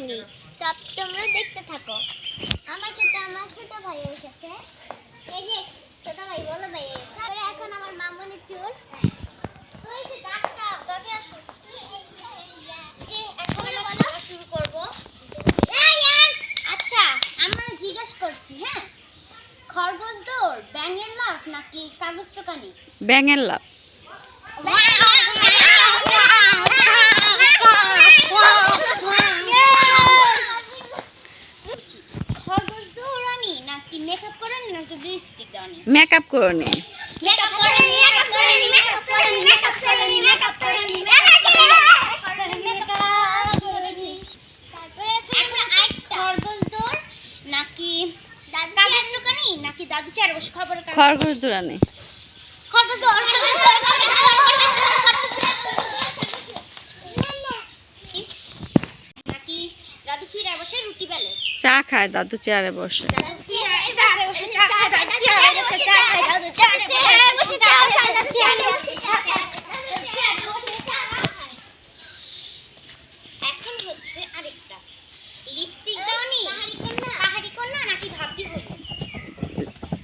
দিইনি সব তোমরা দেখতে থাকো। আমার সাথে আমার ছোট ভাই এসেছে। এই যে ছোট ভাই বলো ভাই। তারপরে এখন আমার মামুনি চুল। তুই শুরু আচ্ছা আমরা জিজ্ঞেস করছি হ্যাঁ? খরগোশ দৌড় ব্যাঙের লাভ নাকি কাগজ টোকানি ব্যাঙের লাভ মেকআপ করে নি। মেকআপ করানি মেকআপ করানি মেকআপ করানি মেকআপ করানি মেকআপ করানি মেকআপ তারপরে এখন আরেকটা। খরগোশ দৌড় নাকি কাগজ টোকানি নাকি দাদু চার বসে খবর খরগোশ দৌড়ানি খরগোশ দৌড় খরগোশ দৌড় খরগোশ দৌড় নাকি দাদু ফিরে বসে রুটি বেলে? চা খায় দাদু চেয়ারে বসে।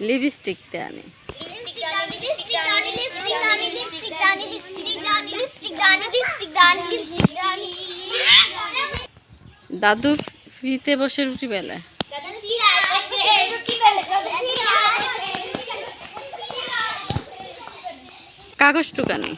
লিপস্টিক দেয়ানি দাদু ফ্রিতে বসে রুটি বেলে। কাগজ টুকানি